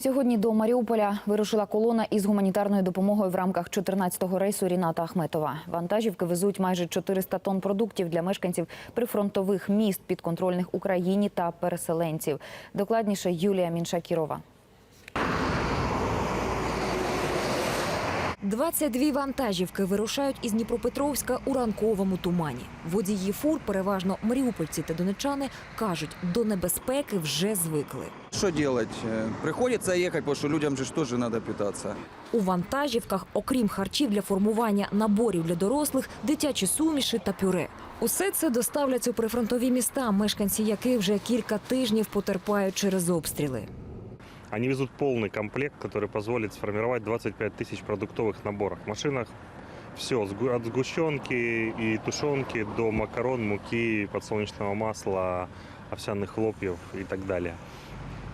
Сьогодні до Маріуполя вирушила колона із гуманітарною допомогою в рамках 14-го рейсу Ріната Ахметова. Вантажівки везуть майже 400 тонн продуктів для мешканців прифронтових міст підконтрольних Україні та переселенців. Докладніше Юлія Міншакірова. 22 вантажівки вирушають із Дніпропетровська у ранковому тумані. Водії фур, переважно маріупольці та донечани, кажуть, до небезпеки вже звикли. Что делать? Э, Приходится ехать, потому что людям же ж тоже надо питаться. У вантажівках, окрім харчів для формування наборів для дорослих, дитячі суміші та пюре. Усе це доставлять у прифронтові міста, мешканці яких вже кілька тижнів потерпають через обстріли. Они везут полный комплект, который позволит сформировать 25 тысяч продуктовых наборов. В машинах все, от сгущенки и тушенки до макарон, муки, подсолнечного масла, овсяных хлопьев и так далее.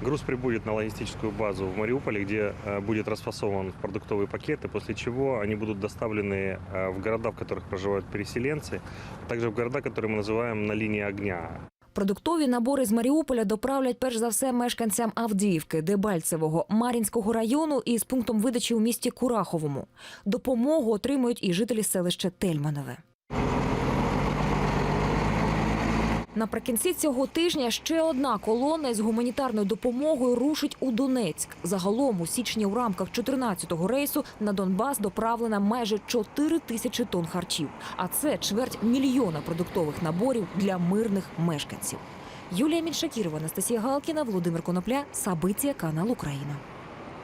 Груз прибудет на логистическую базу в Мариуполе, где э, будет расфасован в продуктовые пакеты, после чего они будут доставлены э, в города, в которых проживают переселенцы, а также в города, которые мы называем на линии огня. Продуктові набори з Маріуполя доправлять перш за все мешканцям Авдіївки, Дебальцевого, Мар'їнського району і з пунктом видачі у місті Кураховому. Допомогу отримують і жителі селища Тельманове. Наприкінці цього тижня ще одна колона із гуманітарною допомогою рушить у Донецьк. Загалом у січні у рамках 14-го рейсу на Донбас доправлено майже 4 тисячі тонн харчів. А це чверть мільйона продуктових наборів для мирних мешканців. Юлія Міншакірова, Анастасія Галкіна, Володимир Конопля, Сабиція, канал Україна.